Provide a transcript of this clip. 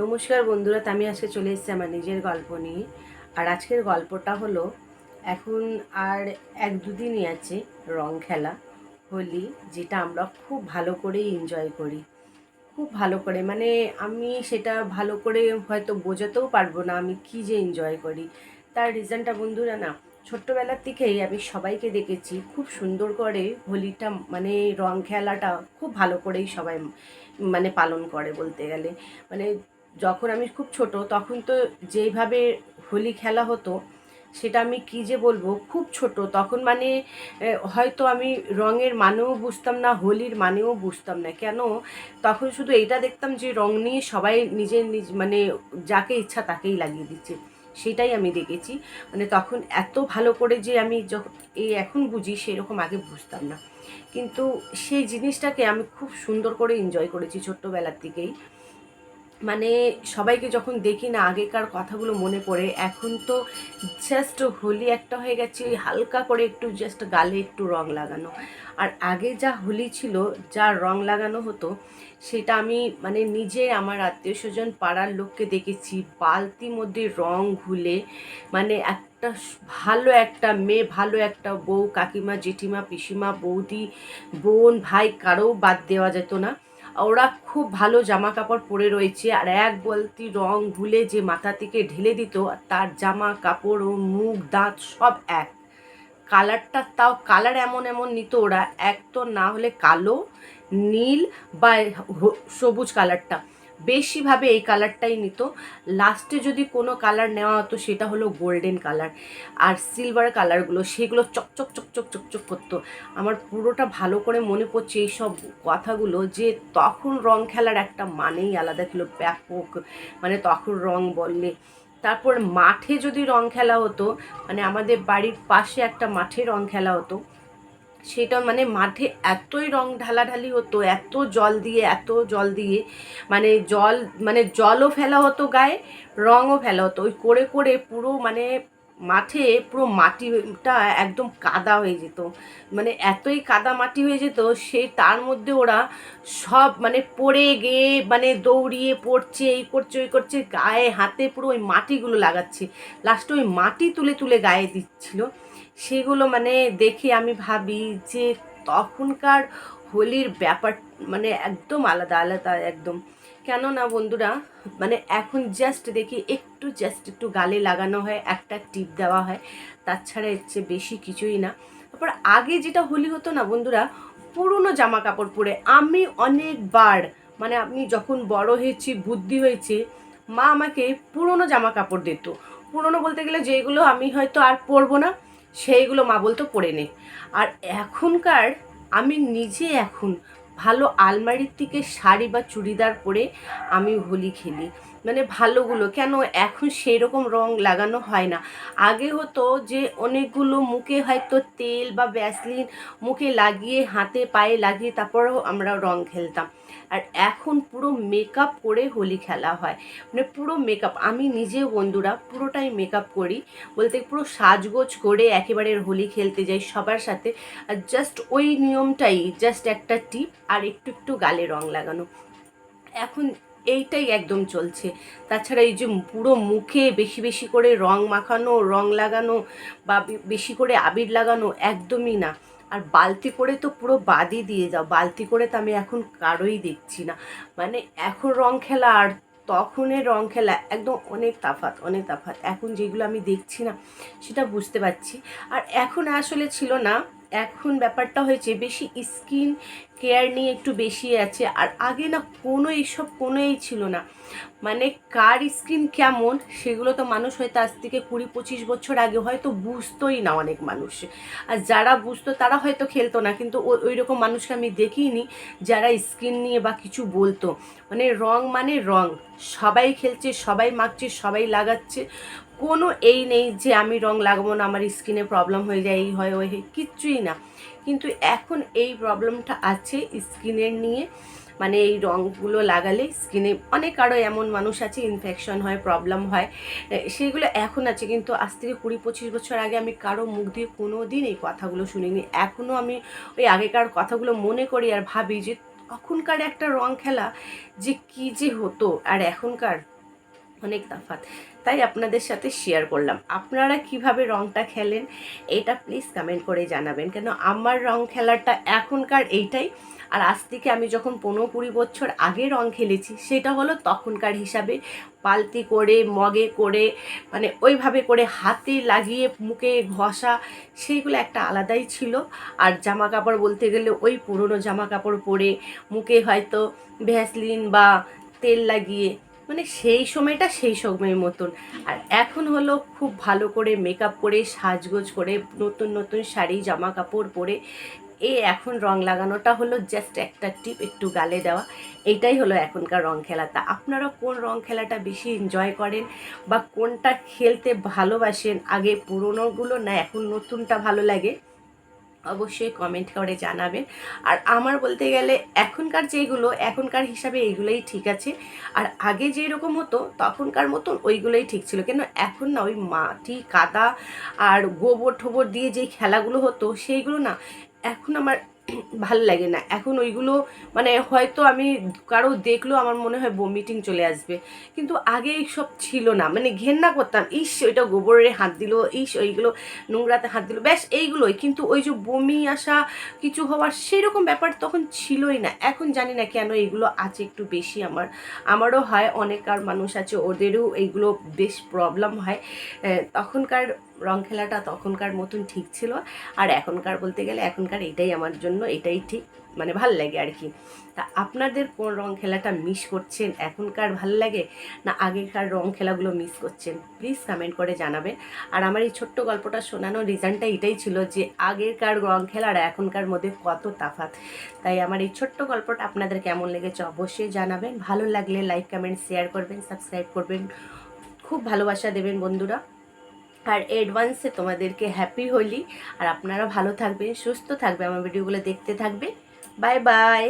নমস্কার বন্ধুরা আমি আজকে চলে এসেছি আমার নিজের গল্প নিয়ে। আর আজকের গল্পটা হলো, এখন আর এক দুদিনই আছে রং খেলা, হোলি, যেটা আমরা খুব ভালো করে এনজয় করি। খুব ভালো করে মানে আমি সেটা ভালো করে হয়তো বোঝাতেও পারব না, আমি কী যে এনজয় করি। তার রিজনটা বন্ধুরা না, ছোট্টবেলার থেকেই আমি সবাইকে দেখেছি, খুব সুন্দর করে হোলিটা মানে রং খেলাটা খুব ভালো করেই সবাই মানে পালন করে বলতে গেলে। মানে যখন আমি খুব ছোট, তখন তো যেইভাবে হোলি খেলা হতো, সেটা আমি কী যে বলব, খুব ছোট। তখন মানে হয়তো আমি রঙের মানেও বুঝতাম না, হোলির মানেও বুঝতাম না। কেন? তখন শুধু এইটা দেখতাম যে, রং নিয়ে সবাই নিজের নিজ মানে যাকে ইচ্ছা তাকেই লাগিয়ে দিচ্ছে। সেটাই আমি দেখেছি। মানে তখন এত ভালো করে যে আমি যখন এই এখন বুঝি, সেরকম আগে বুঝতাম না। কিন্তু সেই জিনিসটাকে আমি খুব সুন্দর করে এনজয় করেছি ছোট্টবেলার থেকেই মানে সবাইকে যখন দেখি না, আগেকার কথাগুলো মনে পড়ে, এখন তো জাস্ট হোলি একটা হয়ে গেছে, হালকা করে একটু জাস্ট গালে একটু রং লাগানো। আর আগে যা হোলি ছিল, যা রং লাগানো হতো, সেটা আমি মানে নিজে আমার আত্মীয় স্বজন পাড়ার লোককে দেখেছি বালতির মধ্যে রং ঘুলে মানে একটা ভালো একটা মেয়ে, ভালো একটা বউ, কাকিমা, জেঠিমা, পিসিমা, বৌদি, বোন, ভাই কারও বাদ দেওয়া যেত না। ওরা খুব ভালো জামা কাপড় পরে রয়েছে আর এক বলতি রং ভুলে যে মাথা থেকে ঢেলে দিত তার জামা, কাপড় ও মুখ, দাঁত সব এক। কালারটা তাও, কালার এমন এমন নিত ওরা, এক তো না হলে কালো, নীল বা সবুজ কালারটা। বেশিভাবে এই কালারটাই নিত। লাস্টে যদি কোনো কালার নেওয়া হতো, সেটা হলো গোল্ডেন কালার। আর সিলভার কালারগুলো, সেগুলো চকচক চকচক চকচক করতো। আমার পুরোটা ভালো করে মনে পড়ছে এই সব কথাগুলো যে তখন রং খেলার একটা মানেই আলাদা ছিল, ব্যাপক। মানে তখন রং বললে। তারপর মাঠে যদি রং খেলা হতো মানে আমাদের বাড়ির পাশে একটা মাঠে রং খেলা হতো সেটা মানে মাঠে এতই রং ঢালাঢালি হতো, এত জল দিয়ে, এত জল দিয়ে মানে জল মানে জলও ফেলা হতো গায়ে, রঙও ফেলা হতো। ওই করে করে পুরো মানে মাঠে পুরো মাটিটা একদম কাদা হয়ে যেত। মানে এতই কাদা মাটি হয়ে যেত সে তার মধ্যে ওরা সব মানে পড়ে গিয়ে মানে দৌড়িয়ে পড়ছে, এই করছে, ওই করছে, গায়ে, হাতে পুরো ওই মাটিগুলো লাগাচ্ছে। লাস্টে ওই মাটি তুলে তুলে গায়ে দিচ্ছিল। সেগুলো মানে দেখে আমি ভাবি যে তখনকার হোলির ব্যাপার মানে একদম আলাদা আলাদা একদম। কেন না বন্ধুরা? মানে এখন জাস্ট দেখি একটু জাস্ট একটু গালে লাগানো হয়, একটা টিপ দেওয়া হয় তাছাড়া এর চেয়ে বেশি কিছুই না। তারপর আগে যেটা হোলি হতো না বন্ধুরা, পুরনো জামা কাপড় পরে আমি অনেকবার মানে আমি যখন বড় হয়েছি, বুদ্ধি হয়েছে, মা আমাকে পুরনো জামা কাপড় দিত। পুরনো বলতে গেলে যেগুলো আমি হয়তো আর পরবো না সেইগুলো মা বলতো পড়ে নে। আর এখনকার আমি নিজে এখন ভালো আলমারির থেকে শাড়ি বা চুড়িদার পরে আমি হোলি খেলি। মানে ভালোগুলো। কেন? এখন সেই রকম রং লাগানো হয় না। আগে হতো যে অনেকগুলো মুখে হয়তো তেল বা ব্যাসলিন মুখে লাগিয়ে, হাতে পায়ে লাগিয়ে তারপরেও আমরা রং খেলতাম। আর এখন পুরো মেকআপ করে হোলি খেলা হয়। মানে পুরো মেকআপ। আমি নিজে বন্ধুরা পুরোটাই মেকআপ করি। বলতে পুরো সাজগোজ করে একেবারে হোলি খেলতে যাই সবার সাথে। আর জাস্ট ওই নিয়মটাই জাস্ট একটা টিপ আর একটু একটু গালে রং লাগানো। এখন এইটাই একদম চলছে। তাছাড়া এই যে পুরো মুখে বেশি বেশি করে রং মাখানো, রং লাগানো বা বেশি করে আবির লাগানো একদমই না। আর বালতি করে তো পুরো বাদই দিয়ে যাও বালতি করে তো আমি এখন কারোই দেখছি না। মানে এখন রং খেলা আর তখনের রং খেলা একদম অনেক তাফাত অনেক তাফাত এখন যেগুলো আমি দেখছি না, সেটা বুঝতে পারছি। আর এখন আসলে ছিল না এখন ব্যাপারটা হয়েছে, বেশি স্কিন কেয়ার নিয়ে একটু বেশি আছে। আর আগে না কোনো এইসব কোনোই ছিল না। মানে কার স্কিন কেমন সেগুলো তো মানুষ হয়তো আজ থেকে কুড়ি পঁচিশ বছর আগে হয়তো বুঝতোই না অনেক মানুষ। আর যারা বুঝতো তারা হয়তো খেলতো না। কিন্তু ওই রকম মানুষকে আমি দেখিনি যারা স্কিন নিয়ে বা কিছু বলতো। মানে রং মানে রং। সবাই খেলছে, সবাই মাখছে, সবাই লাগাচ্ছে। কোনো এই নেই যে আমি রং লাগাবো না আমার স্কিনে প্রবলেম হয়ে যায় এই হয় ওই হয় কিচ্ছুই না। কিন্তু এখন এই প্রবলেমটা আছে স্কিনের নিয়ে। মানে এই রঙগুলো লাগালে স্কিনে অনেক আরও এমন মানুষ আছে ইনফেকশন হয় প্রবলেম হয় এ, সেগুলো এখন আছে। কিন্তু আজ থেকে কুড়ি পঁচিশ বছর আগে আমি কারও মুখ দিয়ে কোনো দিন এই কথাগুলো শুনিনি। এখনও আমি ওই আগেকার কথাগুলো মনে করি আর ভাবি যে তখনকার একটা রং খেলা যে কী যে হতো আর এখনকার অনেক তফাৎ তাই আপনাদের সাথে শেয়ার করলাম। আপনারা কীভাবে রংটা খেলেন, এটা প্লিজ কমেন্ট করে জানাবেন। কেন আমার রং খেলাটা এখনকার এইটাই। আর আজ থেকে আমি যখন পনেরো কুড়ি বছর আগে রং খেলেছি, সেটা হলো তখনকার হিসাবে পালতি করে, মগে করে মানে ওইভাবে করে হাতে লাগিয়ে মুখে ঘষা, সেইগুলো একটা আলাদাই ছিল। আর জামা কাপড় বলতে গেলে ওই পুরনো জামা কাপড় পরে মুখে হয়তো ভ্যাসলিন বা তেল লাগিয়ে মানে সেই সময়টা সেই সময়ের মতন। আর এখন হলো খুব ভালো করে মেকআপ করে সাজগোজ করে, নতুন নতুন শাড়ি জামা কাপড় পরে, এ এখন রং লাগানোটা হলো জাস্ট একটা টিপ একটু গালে দেওয়া। এইটাই হলো এখনকার রং খেলা। তা আপনারা কোন রং খেলাটা বেশি এনজয় করেন বা কোনটা খেলতে ভালোবাসেন? আগে পুরনোগুলো না এখন নতুনটা ভালো লাগে? অবশ্যই কমেন্ট করে জানাবেন। আর আমার বলতে গেলে এখনকার যেগুলো, এখনকার হিসাবে এইগুলোই ঠিক আছে। আর আগে যেই রকম হতো, তখনকার মতন ওইগুলোই ঠিক ছিল। কেন এখন না ওই মাটি, কাদা আর গোবর ঠোবর দিয়ে যেই খেলাগুলো হতো, সেইগুলো না এখন আমার ভালো লাগে না। এখন ওইগুলো মানে হয়তো আমি কারও দেখলেও আমার মনে হয় বমিটিং চলে আসবে। কিন্তু আগে এইসব ছিল না। মানে ঘেন্না করতাম, ইস, ওইটা গোবরে হাত দিল, ইস, ওইগুলো নোংরাতে হাত দিল। ব্যাস, এইগুলোই। কিন্তু ওই যে বমি আসা, কিছু হওয়ার সেরকম ব্যাপার তখন ছিলই না। এখন জানি না কেন এইগুলো আছে একটু বেশি আমার। আমারও হয়, অনেক আর মানুষ আছে, ওদেরও এইগুলো বেশ প্রবলেম হয়। তখনকার রং খেলাটা তখনকার মতন ঠিক ছিল। আর এখনকার বলতে গেলে এখনকার এটাই আমার জন্য এটাই ঠিক মানে ভালো লাগে আর কি। তা আপনাদের কোন রং খেলাটা মিস করছেন? এখনকার ভালো লাগে? না আগেকার রং খেলাগুলো মিস করছেন? প্লিজ কমেন্ট করে জানাবেন। আর আমার এই ছোট্ট গল্পটা শোনানোর রিজনটা এটাই ছিল যে আগেরকার রং খেলা আর এখনকার মধ্যে কত তাফাত তাই আমার এই ছোট্ট গল্পটা আপনাদের কেমন লেগেছে অবশ্যই জানাবেন। ভালো লাগলে লাইক কমেন্ট শেয়ার করবেন সাবস্ক্রাইব করবেন। খুব ভালোবাসা দেবেন বন্ধুরা। আর অ্যাডভান্সে তোমাদেরকে হ্যাপি হোলি। আর আপনারা ভালো থাকবেন, সুস্থ থাকবে আমার ভিডিওগুলো দেখতে থাকবে বাই বাই